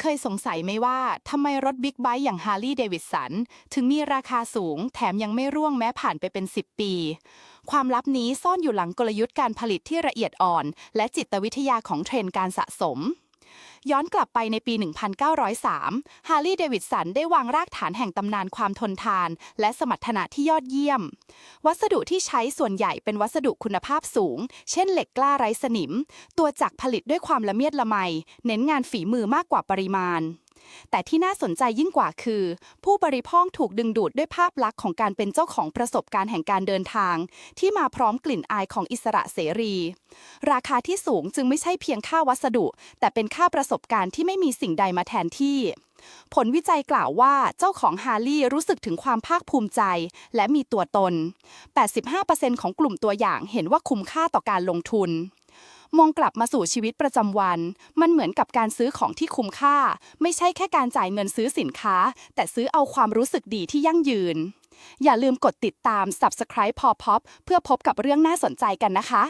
เคยสงสัยไหมว่าทำไมรถบิ๊กไบค์อย่างฮาร์ลีย์เดวิดสันถึงมีราคาสูง แถมยังไม่ร่วงแม้ผ่านไปเป็น 10 ปี ความลับนี้ซ่อนอยู่หลังกลยุทธ์การผลิตที่ละเอียดอ่อน และจิตวิทยาของเทรนด์การสะสม ย้อนกลับไปในปี 1903 ฮาร์ลีย์เดวิดสันได้วางรากฐานแห่งตำนานความทนทาน และสมรรถนะที่ยอดเยี่ยม วัสดุที่ใช้ส่วนใหญ่เป็นวัสดุคุณภาพสูง เช่นเหล็กกล้าไร้สนิม ตัวจักรผลิตด้วยความละเมียดละไม เน้นงานฝีมือมากกว่าปริมาณ แต่ที่น่าสนใจยิ่งกว่าคือ ผู้บริโภคถูกดึงดูดด้วยภาพลักษณ์ของการเป็นเจ้าของประสบการณ์แห่งการเดินทาง ที่มาพร้อมกลิ่นอายของอิสระเสรี ราคาที่สูงจึงไม่ใช่เพียงค่าวัสดุ แต่เป็นค่าประสบการณ์ที่ไม่มีสิ่งใดมาแทนที่ผลวิจัยกล่าวว่าเจ้าของฮาร์ลีย์รู้สึกถึงความภาคภูมิใจ และมีตัวตน 85%ของกลุ่มตัวอย่างเห็นว่าคุ้มค่าต่อการลงทุน มองกลับมาสู่ชีวิตประจำวัน มันเหมือนกับการซื้อของที่คุ้มค่า ไม่ใช่แค่การจ่ายเงินซื้อสินค้า แต่ซื้อเอาความรู้สึกดีที่ยั่งยืน อย่าลืมกดติดตาม Subscribe พอพอเพื่อพบกับเรื่องน่าสนใจกันนะคะ